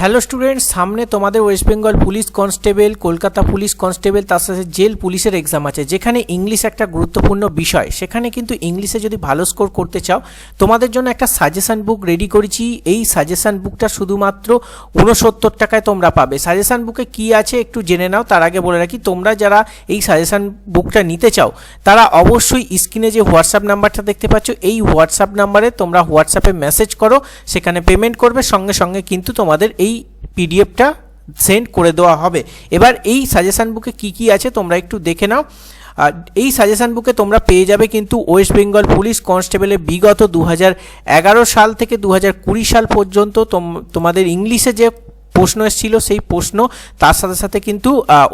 Hello students, সামনে তোমাদের West Bengal police constable Kolkata police constable তার সাথে জেল পুলিশের এক্সাম আছে, যেখানে ইংলিশ একটা গুরুত্বপূর্ণ বিষয়। সেখানে কিন্তু ইংলিশে যদি ভালো স্কোর করতে চাও, তোমাদের জন্য একটা সাজেশান বুক রেডি করেছি। এই সাজেশান বুকটা শুধুমাত্র উনসত্তর টাকায় তোমরা পাবে। সাজেশান বুকে কি আছে একটু জেনে নাও, তার আগে বলে রাখি, তোমরা যারা এই সাজেশান বুকটা নিতে চাও, তারা অবশ্যই স্ক্রিনে যে হোয়াটসঅ্যাপ নাম্বারটা দেখতে পাচ্ছ, এই হোয়াটসঅ্যাপ নাম্বারে তোমরা হোয়াটসঅ্যাপে মেসেজ করো, সেখানে পেমেন্ট করবে। সঙ্গে সঙ্গে কিন্তু তোমাদের এই পিডিএফটা সেন্ড করে দেওয়া হবে। এবার এই সাজেশান বুকে কি কি আছে তোমরা একটু দেখে নাও। আর এই সাজেশান বুকে তোমরা পেয়ে যাবে কিন্তু ওয়েস্ট বেঙ্গল পুলিশ কনস্টেবলের বিগত দু হাজার এগারো সাল থেকে দু হাজার কুড়ি সাল পর্যন্ত তোম- তোমাদের ইংলিশে যে প্রশ্ন এসেছিল, সেই প্রশ্ন তার সাথে সাথে কিন্তু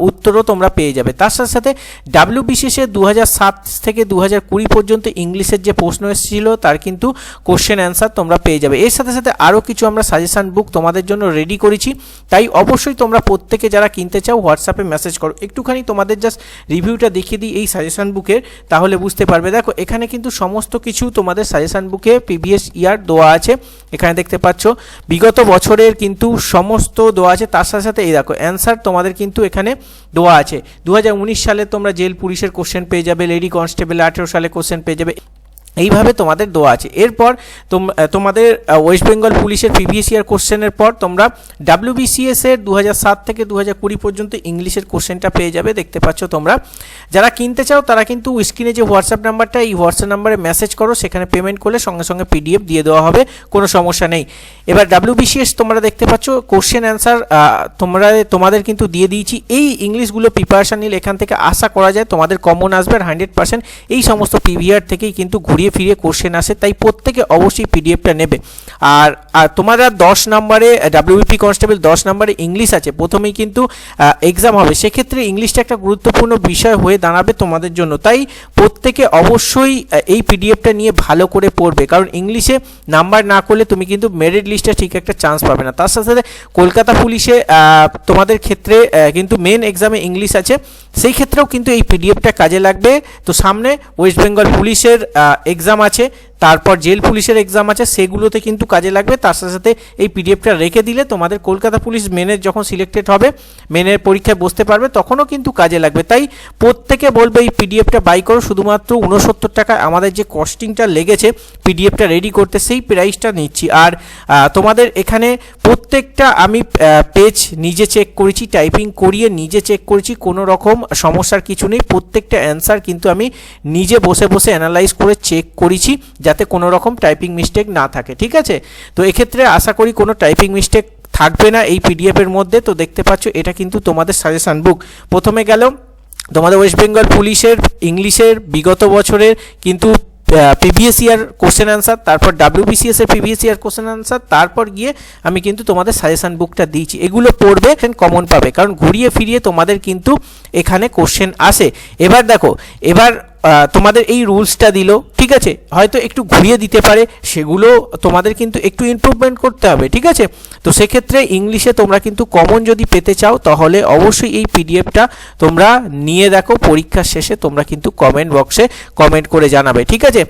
উত্তরও তোমরা পেয়ে যাবে। তার সাথে সাথে ডাব্লিউ বিসিএসে দু সাত থেকে দু কুড়ি পর্যন্ত ইংলিশের যে প্রশ্ন এসেছিল, তার কিন্তু কোশ্চেন অ্যান্সার তোমরা পেয়ে যাবে। এর সাথে সাথে আরও কিছু আমরা সাজেশান বুক তোমাদের জন্য রেডি করেছি। তাই অবশ্যই তোমরা প্রত্যেকে যারা কিনতে চাও হোয়াটসঅ্যাপে মেসেজ করো। একটুখানি তোমাদের জাস্ট রিভিউটা দেখিয়ে দিই এই সাজেশান বুকের তাহলে বুঝতে পারবে। দেখো, এখানে কিন্তু সমস্ত কিছু তোমাদের সাজেশান বুকে প্রিভিয়াস ইয়ার দেওয়া আছে। এখানে দেখতে পাচ্ছ। বিগত বছরের কিন্তু সমস্ত দোয়া আছে, তার সাথে সাথে এই দেখো অ্যান্সার তোমাদের কিন্তু এখানে দোয়া আছে। দু হাজার উনিশ সালে তোমরা জেল পুলিশের কোশ্চেন পেয়ে যাবে লেডি কনস্টেবল আঠেরো সালে কোশ্চেন পেয়ে যাবে। এইভাবে তোমাদের দেওয়া আছে। এরপর তোম- তোমাদের ওয়েস্ট বেঙ্গল পুলিশের প্রিভিয়াস ইয়ার কোশ্চেনের পর তোমরা ডাব্লিউবিসিএস এর দু সাত থেকে দু কুড়ি পর্যন্ত ইংলিশের কোশ্চেনটা পেয়ে যাবে, দেখতে পাচ্ছ তোমরা। যারা কিনতে চাও, তারা কিন্তু স্ক্রিনে যে হোয়াটসঅ্যাপ নাম্বারটা এই হোয়াটসঅ্যাপ নাম্বারে মেসেজ করো, সেখানে পেমেন্ট করলে সঙ্গে সঙ্গে পিডিএফ দিয়ে দেওয়া হবে, কোনো সমস্যা নেই। এবার ডাব্লিউবিসিএস তোমরা দেখতে পাচ্ছ কোশ্চেন অ্যান্সার তোমরা, তোমাদের কিন্তু দিয়ে দিয়েছি। এই ইংলিশগুলো প্রিপারেশান নিলে এখান থেকে আশা করা যায়, তোমাদের কমন আসবে আর হান্ড্রেড পার্সেন্ট এই সমস্ত পিভিআর থেকেই কিন্তু ঘুরিয়ে ফিরিয়ে কোশ্চেন আসে, তাই প্রত্যেকে অবশ্যই পিডিএফটা নেবে। আর আর তোমাদের দশ নম্বরে ডাব্লিউপি কনস্টেবল দশ নম্বরে ইংলিশ আছে, প্রথমেই কিন্তু এক্সাম হবে। সেক্ষেত্রে ইংলিশটা একটা গুরুত্বপূর্ণ বিষয় হয়ে দাঁড়াবে তোমাদের জন্য। তাই প্রত্যেকে অবশ্যই এই পিডিএফটা নিয়ে ভালো করে পড়বে। কারণ ইংলিশে নাম্বার না করলে তুমি কিন্তু মেরিট লিস্টে ঠিক একটা চান্স পাবে না। তার সাথে সাথে কলকাতা পুলিশে তোমাদের ক্ষেত্রে কিন্তু মেন এক্সামে ইংলিশ আছে। সেই ক্ষেত্রেও কিন্তু এই পিডিএফটা কাজে লাগবে। তো সামনে ওয়েস্ট বেঙ্গল পুলিশের এক্সাম আছে। তারপর জেল পুলিশের এক্সাম আছে, সেগুলোতে কিন্তু কাজে লাগবে। তার সাথে সাথে এই পিডিএফটা রেখে দিলে তোমাদের কলকাতা পুলিশ মেনের যখন সিলেক্টেড হবে মেনের পরীক্ষায় বসতে পারবে, তখনও কিন্তু কাজে লাগবে। তাই প্রত্যেকে বলবে, এই পিডিএফটা বাই করো। শুধুমাত্র উনসত্তর টাকা আমাদের যে কস্টিংটা লেগেছে পিডিএফটা রেডি করতে সেই প্রাইসটা নিচ্ছি। আর তোমাদের এখানে প্রত্যেকটা আমি পেজ নিজে চেক করেছি টাইপিং করিয়ে নিজে চেক করেছি, কোনো রকম সমস্যার কিছু নেই। প্রত্যেকটা অ্যান্সার কিন্তু আমি নিজে বসে বসে অ্যানালাইজ করে চেক করেছি, যাতে কোনো রকম টাইপিং মিস্টেক না থাকে, ঠিক আছে? তো এক্ষেত্রে আশা করি কোনো টাইপিং মিস্টেক থাকবে না এই পিডিএফ এর মধ্যে। তো দেখতে পাচ্ছ, এটা কিন্তু তোমাদের সাজেশন বুক প্রথমে গেল তোমাদের ওয়েস্ট বেঙ্গল পুলিশের ইংলিশের বিগত বছরের কিন্তু প্রিভিয়াস ইয়ার কোশ্চেন অ্যান্সার তারপর ডাব্লিউবিসিএস এর প্রিভিয়াস ইয়ার কোশ্চেন অ্যান্সার তারপর গিয়ে আমি কিন্তু তোমাদের সাজেশন বুকটা দিয়েছি। এগুলো পড়বে কমন পাবে। কারণ ঘুরিয়ে ফিরিয়ে তোমাদের কিন্তু এখানে কোশ্চেন আসে। এবার দেখো, এবার তোমাদের এই রুলসটা দিল, ঠিক আছে? হয়তো একটু ঘুরিয়ে দিতে পারে, সেগুলো তোমাদের কিন্তু একটু ইম্প্রুভমেন্ট করতে হবে, ঠিক আছে? তো সেক্ষেত্রে ইংলিশে তোমরা কিন্তু কমন যদি পেতে চাও, তাহলে অবশ্যই এই পিডিএফটা তোমরা নিয়ে দেখো, পরীক্ষার শেষে তোমরা কিন্তু কমেন্ট বক্সে কমেন্ট করে জানাবে, ঠিক আছে?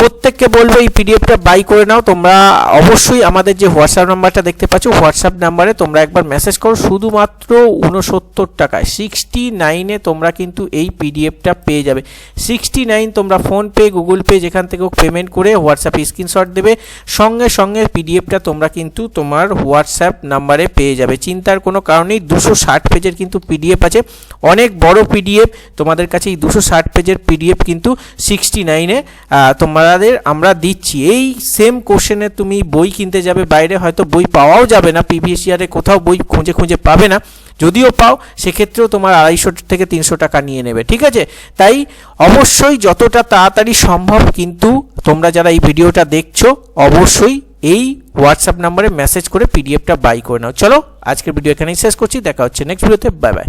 প্রত্যেককে বলব এই পিডিএফটা বাই করে নাও। তোমরা অবশ্যই আমাদের যে হোয়াটসঅ্যাপ নাম্বারটা দেখতে পাচ্ছ হোয়াটসঅ্যাপ নাম্বারে তোমরা একবার মেসেজ করো। শুধুমাত্র উনসত্তর টাকায়। সিক্সটি নাইনে তোমরা কিন্তু এই পিডিএফটা পেয়ে যাবে। সিক্সটি নাইন তোমরা ফোনপে গুগল পে যেখান থেকে পেমেন্ট করে হোয়াটসঅ্যাপে স্ক্রিনশট দেবে। সঙ্গে সঙ্গে পিডিএফটা তোমরা কিন্তু তোমার হোয়াটসঅ্যাপ নাম্বারে পেয়ে যাবে। চিন্তার কোনো কারণেই দুশো ষাট পেজের কিন্তু পিডিএফ আছে। অনেক বড় পিডিএফ তোমাদের কাছে এই দুশো ষাট পেজের পিডিএফ কিন্তু সিক্সটি নাইনে তোমাদের আমরা দিচ্ছি। এই সেম কোশ্চেনে তুমি বই কিনতে যাবে, বাইরে হয়তো বই পাওয়াও যাবে না প্রিভিয়াস ইয়ারে কোথাও বই খুঁজে খুঁজে পাবে না। যদিও পাও, সেক্ষেত্রেও তোমার আড়াইশো থেকে তিনশো টাকা নিয়ে নেবে, ঠিক আছে? তাই অবশ্যই যতটা তাড়াতাড়ি সম্ভব কিন্তু তোমরা যারা এই ভিডিওটা দেখছ, অবশ্যই এই হোয়াটসঅ্যাপ নাম্বারে মেসেজ করে পিডিএফটা বাই করে নাও। চলো, আজকের ভিডিও এখানেই শেষ করছি, দেখা হচ্ছে নেক্সট ভিডিওতে বাই বাই